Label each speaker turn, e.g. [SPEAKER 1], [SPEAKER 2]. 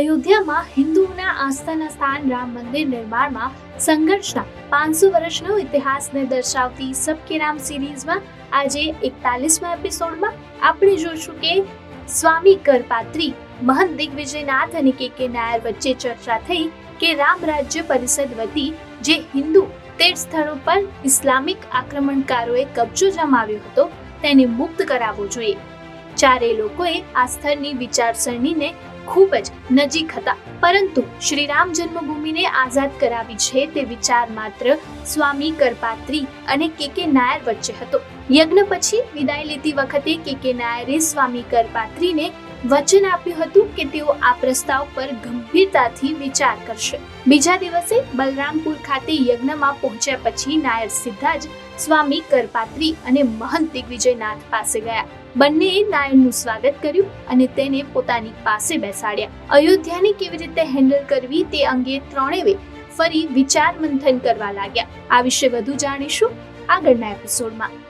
[SPEAKER 1] અયોધ્યામાં હિન્દુઓના આસ્થાના સ્થાન રામ મંદિર નિર્માણમાં સંઘર્ષના પાંચસો વર્ષનો ઇતિહાસને દર્શાવતી સબકે રામ સિરીઝમાં આજે એકતાલીસમા એપિસોડમાં આપણે જોઈશું કે સ્વામી કરપાત્રી, મહંત દિગ્વિજયનાથ અને કે કે નાયર વચ્ચે ચર્ચા થઈ કે રામ રાજ્ય પરિષદ વતી જે હિન્દુ તીર્થ સ્થળો પર ઇસ્લામિક આક્રમણકારોએ કબજો જમાવ્યો હતો, તેને મુક્ત કરાવવો જોઈએ. ચારે લોકોએ આ સ્થળની વિચારસરણીને ખૂબ જ નજીક હતા. પરંતુ શ્રી રામ જન્મભૂમિને આઝાદ કરાવી છે તે વિચાર માત્ર સ્વામી કરપાત્રી અને કે કે નાયર વચ્ચે હતો. યજ્ઞ પછી વિદાય લેતી વખતે કે કે નાયરે સ્વામી કરપાત્રીને વચન આપ્યું હતું કે તેઓ આ પ્રસ્તાવ પર ગંભીરતાથી વિચાર કરશે. બીજા દિવસે બલરામપુર ખાતે યજ્ઞમાં પહોંચ્યા પછી નાયર સિદ્ધાજ સ્વામી કરપાત્રી અને મહંત દિગ્વિજયનાથ પાસે ગયા. બંનેએ નાયરનું સ્વાગત કર્યું અને તેને પોતાની પાસે બેસાડ્યા. અયોધ્યાને કેવી રીતે હેન્ડલ કરવી તે અંગે ત્રણેવે ફરી વિચાર મંથન કરવા લાગ્યા. આ વિશે વધુ જાણીશું આગળના એપિસોડમાં